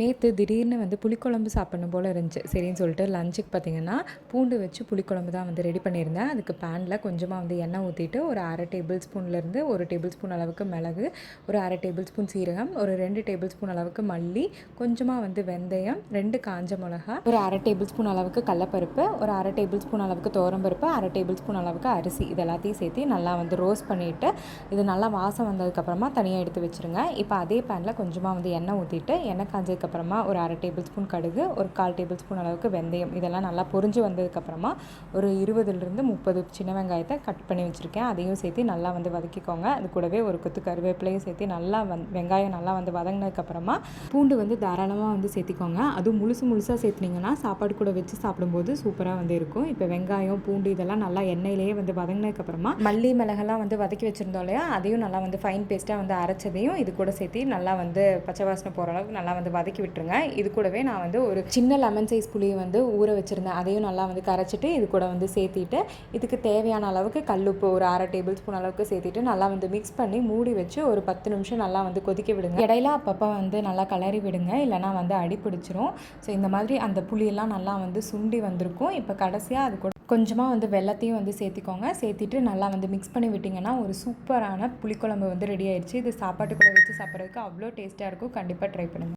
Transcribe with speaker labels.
Speaker 1: நேற்று திடீர்னு வந்து புளிக்குழம்பு சாப்பிடணும் போல் இருந்துச்சு. சரின்னு சொல்லிட்டு லஞ்சுக்கு பார்த்தீங்கன்னா பூண்டு வச்சு புளிக்குழம்பு தான் வந்து ரெடி பண்ணியிருந்தேன். அதுக்கு பேனில் கொஞ்சமாக வந்து எண்ணெய் ஊற்றிட்டு ஒரு அரை டேபிள் ஸ்பூன்லேருந்து ஒரு டேபிள் ஸ்பூன் அளவுக்கு மிளகு ஒரு அரை டேபிள் ஸ்பூன் சீரகம் ஒரு ரெண்டு டேபிள் ஸ்பூன் அளவுக்கு மல்லி கொஞ்சமாக வந்து வெந்தயம் ரெண்டு காஞ்ச மிளகா ஒரு அரை டேபிள் ஸ்பூன் அளவுக்கு கடலப்பருப்பு ஒரு அரை டேபிள் ஸ்பூன் அளவுக்கு தோரம்பருப்பு அரை டேபிள் ஸ்பூன் அளவுக்கு அரிசி. இது எல்லாத்தையும் சேர்த்து நல்லா வந்து ரோஸ்ட் பண்ணிவிட்டு இது நல்லா வாசம் வந்ததுக்கப்புறமா தனியாக எடுத்து வச்சுருங்க. இப்போ அதே பேனில் கொஞ்சமாக வந்து எண்ணெய் ஊற்றிட்டு எண்ணெய் அதுக்கப்புறமா ஒரு அரை டேபிள் ஸ்பூன் கடுகு ஒரு கால் டேபிள் ஸ்பூன் அளவுக்கு வெந்தயம். இதெல்லாம் நல்லா பொரிஞ்சு வந்ததுக்கப்புறமா ஒரு இருபதுலேருந்து முப்பது சின்ன வெங்காயத்தை கட் பண்ணி வச்சுருக்கேன். அதையும் சேர்த்து நல்லா வந்து வதக்கிக்கோங்க. அது கூடவே ஒரு கொத்து கருவேப்பிலையும் சேர்த்து நல்லா வந் வெங்காயம் நல்லா வந்து வதங்கினதுக்கப்புறமா பூண்டு வந்து தாராளமாக வந்து சேர்த்திக்கோங்க. அதுவும் முழுசு முழுசாக சேர்த்துனீங்கன்னா சாப்பாடு கூட வச்சு சாப்பிடும்போது சூப்பராக வந்து இருக்கும். இப்போ வெங்காயம் பூண்டு இதெல்லாம் நல்லா எண்ணெயிலேயே வந்து வதங்கினதுக்கப்புறமா மல்லி மிளகெல்லாம் வந்து வதக்கி வச்சுருந்தோம் இல்லையா? அதையும் நல்லா வந்து ஃபைன் பேஸ்ட்டாக வந்து அரைச்சதையும் இது கூட சேர்த்து நல்லா வந்து பச்சை வாசனை போகிற அளவுக்கு நல்லா வந்து வதக்கி விட்டுருங்க. இது கூடவே நான் வந்து ஒரு சின்ன லெமன் சைஸ் புளியை வந்து ஊற வச்சுருந்தேன். அதையும் நல்லா வந்து கரைச்சிட்டு இது கூட வந்து சேர்த்திட்டு இதுக்கு தேவையான அளவுக்கு கல்லுப்பு ஒரு அரை டேபிள் ஸ்பூன் அளவுக்கு சேர்த்திட்டு நல்லா வந்து மிக்ஸ் பண்ணி மூடி வச்சு ஒரு பத்து நிமிஷம் நல்லா வந்து கொதிக்க விடுங்க. இடையில அப்பப்போ வந்து நல்லா கிளறி விடுங்க. இல்லைனா வந்து அடி பிடிச்சிரும். ஸோ இந்த மாதிரி அந்த புளியெல்லாம் நல்லா வந்து சுண்டி வந்திருக்கும். இப்போ கடைசியாக அது கூட கொஞ்சமாக வந்து வெள்ளத்தையும் வந்து சேர்த்திக்கோங்க. சேர்த்திட்டு நல்லா வந்து மிக்ஸ் பண்ணி விட்டிங்கன்னா ஒரு சூப்பரான புளிக்குழம்பு வந்து ரெடி ஆயிடுச்சு. இது சாப்பாட்டு கூட வச்சு சாப்பிட்றதுக்கு அவ்வளோ டேஸ்ட்டாக இருக்கும். கண்டிப்பாக ட்ரை பண்ணுங்கள்